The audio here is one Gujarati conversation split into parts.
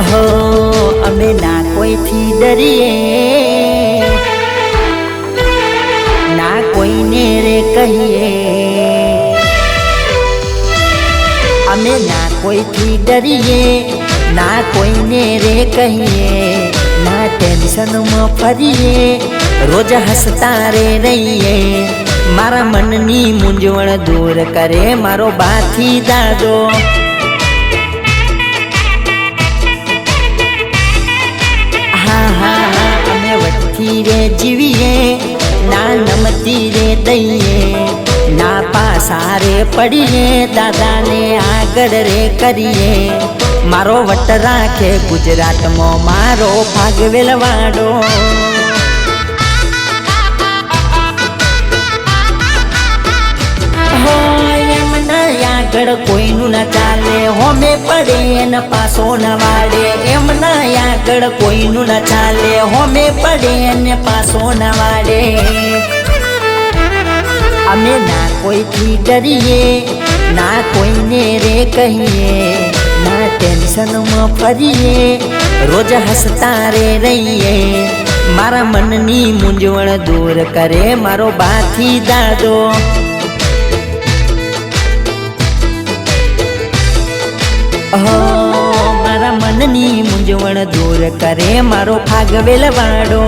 હો અમે ના કોઈથી ડરીએ. ના કોઈને રે કહીએ. અમે ના કોઈથી ડરીએ. ના કોઈને રે કહીએ. ના ટેન્શનમાં ફરીએ. રોજ હસતા રે રહીએ. મારા મનની મૂંઝવણ દૂર કરે, મારો બાથી દાદો દઈએ. ના પાસા રે પડીએ, દાદાને આગળ રે કરીએ. મારો વટ રાખે ગુજરાતમાં મારો ભાગ વેલવાડો. આગળ કોઈનું ના ચાલે. હોમે પડે એન પાસો ના વાડે એમ ના આગળ કોઈનું ના ચાલે. હોમે પડે ને પાસો ના વાડે અમે ના કોઈથી ડરીએ, ના કોઈને રે કહીએ, ના ટેન્શનમાં ફરીએ, રોજ હસતા રે રહીએ. મારા મનની મૂંઝવણ દૂર કરે મારો બાથી દાદો. મારા મનની મૂંઝવણ દૂર કરે મારો ફાગવેલ વાડો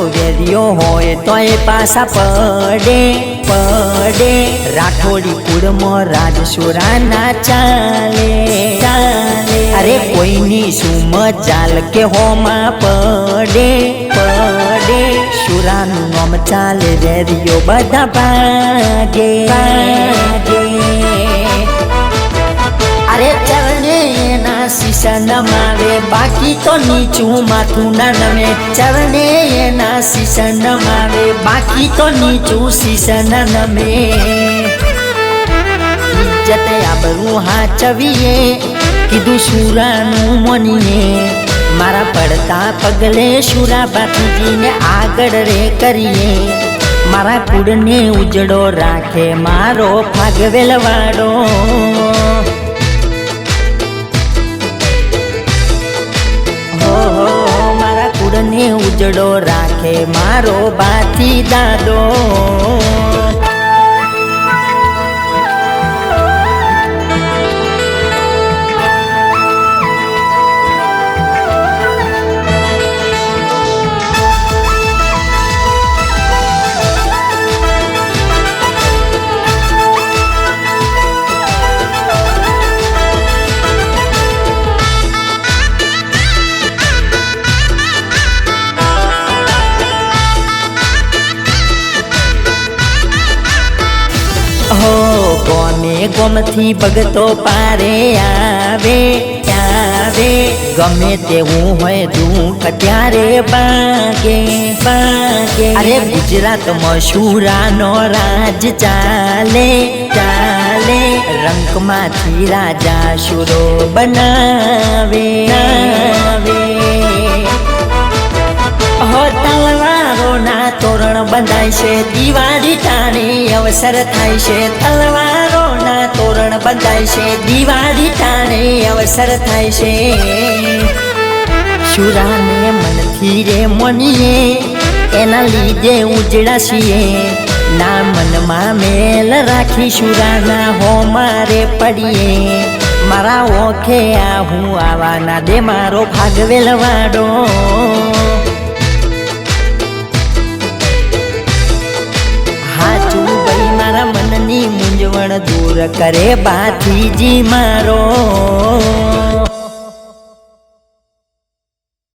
વેરીઓ હોય તોય પાસા પડે પડે. રાઠોડી કુળમાં રાજસુરા ના ચાલે ચાલે. અરે કોઈની સુમ ચાલ કે હોમાં પડે પડે. સુરાનું નામ ચાલે વેરિયો બધા ભાગે અરે ચરણે એના શીશા નમાવે બાકી તો નીચું માથું ના નમે, ચરણે એના શીશન મારે. બાકી તો નીચું શીશન નમે. ઇજ્જત આબરું હાચવીએ, કીધું સુરાનું મોનીએ. મારા પડતા પગલે સુરા બાપુજીને આગળ રે કરીએ. મારા કુળને ઉજડો રાખે, મારો ફાગવેલ ઉજળો રાખે મારો બાથી દાદો. ગમે ગમથી ભગતો પારે આવે? આવે ગમે તેવું હોય દુઃખ ત્યારે પાકે પાકે અરે ગુજરાતમાં શુરાનો રાજ ચાલે ચાલે. રંગમાંથી રાજા શુરો બનાવે આવે હો તલવારો ના તોરણ બંધાય છે, દિવાળી ટાણી અવસર થાય છે, તલવારોના તોરણ બંધાય છે, દિવાળી ટાણી અવસર થાય છે. શુરાને મનથી રે મનીએ, એના લીધે ઉજળા છીએ ના મનમાં મેલ રાખી શુરાના હો મારે પડીએ. મારા ઓખે આ હું આવા ના દે, મારો ભાગવેલ વાડો મૂંઝવણ દૂર કરે બાથીજી મારો.